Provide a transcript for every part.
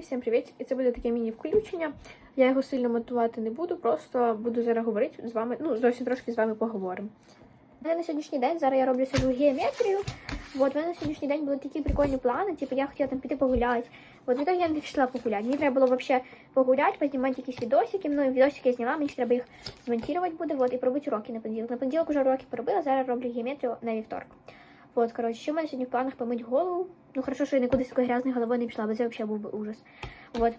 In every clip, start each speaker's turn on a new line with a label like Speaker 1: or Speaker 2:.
Speaker 1: Всім привіт! І це буде таке міні-включення. Я його сильно монтувати не буду, просто буду зараз говорити з вами, ну, зовсім трошки з вами поговоримо. На сьогоднішній день зараз я роблю сьогодні геометрію. От, у мене на сьогоднішній день були такі прикольні плани, типу я хотіла там піти погуляти. От в итоге я не пішла погуляти. Мені треба було взагалі погуляти, познімати якісь відосики. Ну, відосики я зняла, мені ще треба їх змонтувати буде, от, і пробити уроки на понеділок. На понеділок вже уроки поробила, зараз роблю геометрію на вівторок. От, коротше, ще в мене сьогодні в планах помить голову. Ну, хорошо, що я нікуди з такою грязною головою не пішла, бо це взагалі був би ужас. Вот.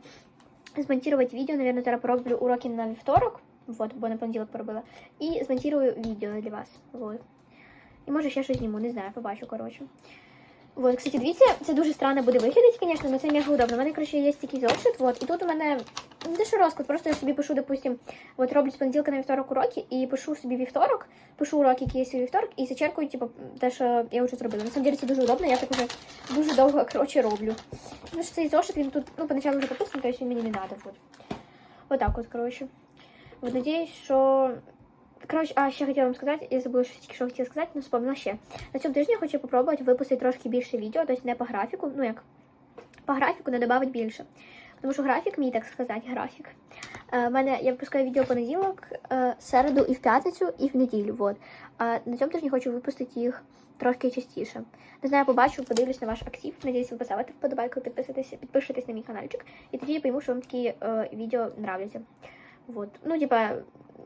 Speaker 1: Змонтувати відео, наверное, зараз пороблю уроки на вівторок, вот, бо на понеділок поробила. І змонтирую відео для вас. Вот. І може ще щось зніму, не знаю, побачу, коротше. Вот, кстати, дивіться, це дуже странно буде виглядати, звісно, але це мега удобно. У мене, коротше, є такий зошит, вот, і тут у мене не те, розклад, просто я собі пишу, допустим, от роблю з понеділка на вівторок уроки, і пишу собі вівторок, пишу уроки, які є вівторок, і зачеркую, типу, те, що я вже зробила. На це дуже удобно, я так уже дуже довго, коротше, роблю. Тому що цей зошит, він тут, ну, поначалу вже прописаний, то есть він мені не надо, вот. Вот так вот, коротше. Вот, надіюсь, що... Коротше, а ще хотіла вам сказати, я забула, що що хотіла сказати, ну вспомнила ще. На цьому тижні хочу попробувати випустити трошки більше відео, тобто не по графіку, ну як по графіку не додати більше. Тому що графік мій, так сказати, графік. Е, мене я випускаю відео в понеділок, е, середу і в п'ятницю, і в неділю. Вот. А на цьому тижні хочу випустити їх трошки частіше. Не знаю, побачу, подивлюсь на ваш актив. Надіюсь, ви поставите вподобайку, підписуйтесь, підпишитесь на мій каналчик, і тоді я пойму, що вам такі е, відео нравляться. Вот. Ну, типа,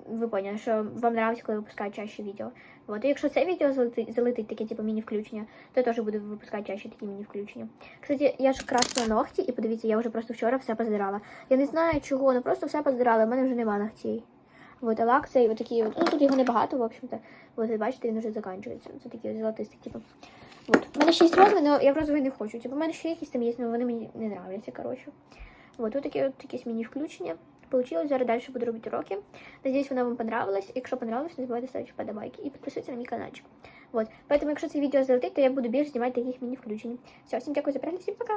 Speaker 1: ви поняли, що вам нравиться, коли випускаю чаще відео. Вот. І якщо це відео залетить, залетить таке, типу, міні-включення, то я теж буду випускати чаще такі міні-включення. Кстати, я ж красила ногті, і подивіться, я вже просто вчора все поздирала. Я не знаю чого, ну просто все поздирала, в мене вже нема ногтей. Вот, а лак цей отакий, от, ну тут його небагато, в общем-то. Вот, бачите, він вже закінчується. Це такий золотистий, типу. Вот. У мене є розовий, але я в розовий не хочу. Типу, у мене ще якісь там є, але вони мені не нравляться, коротше. Вот, тут такі от якісь міні-включення. Получилось, зараз дальше буду робити уроки. Надеюсь, воно вам понравилось. Якщо понравилось, не забувайте ставити подобайки і підписуйтесь на мій каналчик. Вот. Поэтому, якщо це відео залетить, то я буду більше знімати таких міні-включень. Все, всім дякую за перегляд, всім пока!